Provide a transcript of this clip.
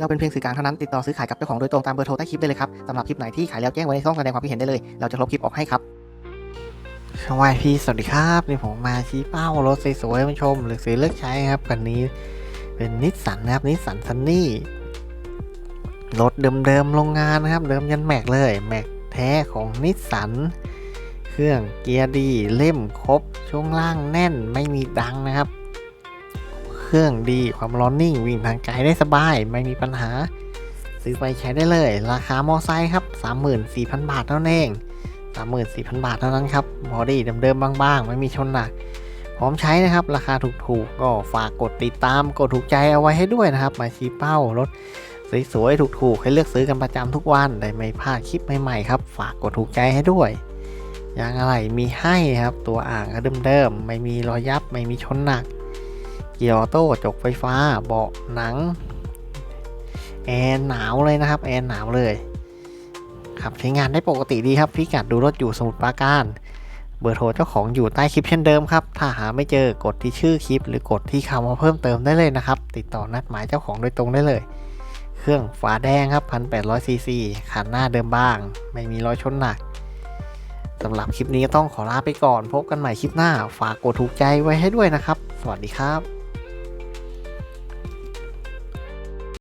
เราเป็นเพียงสื่อกลางเท่านั้นติดต่อซื้อขายกับเจ้าของโดยตรงตามเบอร์โทรใต้คลิปได้เลยครับสำหรับคลิปไหนที่ขายแล้วแจ้งไว้ในช่องแสดงความคิดเห็นได้เลย เราจะลบคลิปออกให้ครับสวัสดีสวัสดีครับนี่ผมมาชี้เป้ารถสวยๆมาชม หรือซื้อเลือกใช้ครับคันนี้เป็นนิสสันนะครับนิสสันซันนี่รถเดิมๆโรงงานนะครับ เดิมยันแม็กเลยแม็กแท้ของนิสสันเครื่องเกียร์ดีเล่มครบช่วงล่างแน่นไม่มีดังนะครับ เครื่องดี ความร้อนนิ่ง วิ่งทางไกลได้สบาย ไม่มีปัญหา ซื้อไปใช้ได้เลย ราคามอไซค์ครับ 34,000 บาทเท่านั้นเอง34,000 บาทเท่านั้นครับบอดี้เดิมๆบางๆ ไม่มีชนหนัก พร้อมใช้นะครับ ราคาถูกๆ ก็ฝากกดติดตาม กดถูกใจเอาไว้ให้ด้วยนะครับ มาชี้เป้ารถสวยๆ ถูกๆ ให้เลือกซื้อกันประจำทุกวัน ได้ไม่พลาดคลิปใหม่ๆ ครับ ฝากกดถูกใจให้ด้วยยางอะไรมีให้ครับ ตัวอ่างก็เดิมๆ ไม่มีรอยยับ ไม่มีชนหนัก เกียร์ออโต้จกไฟฟ้า เบาะหนัง แอร์หนาวเลยนะครับ แอร์หนาวเลยครับใช้งานได้ปกติดีครับพิกัดดูรถอยู่สมุทรปราการเบอร์โทรเจ้าของอยู่ใต้คลิปเช่นเดิมครับ ถ้าหาไม่เจอกดที่ชื่อคลิป หรือกดที่คำว่าเพิ่มเติมได้เลยนะครับ ติดต่อนัดหมายเจ้าของโดยตรงได้เลย เครื่องฝาแดงครับ 1,800ซีซีขันหน้าเดิมบ้าง ไม่มีรอยชนหนักสำหรับคลิปนี้ต้องขอลาไปก่อน พบกันใหม่คลิปหน้า ฝากกดถูกใจไว้ให้ด้วยนะครับ สวัสดีครับ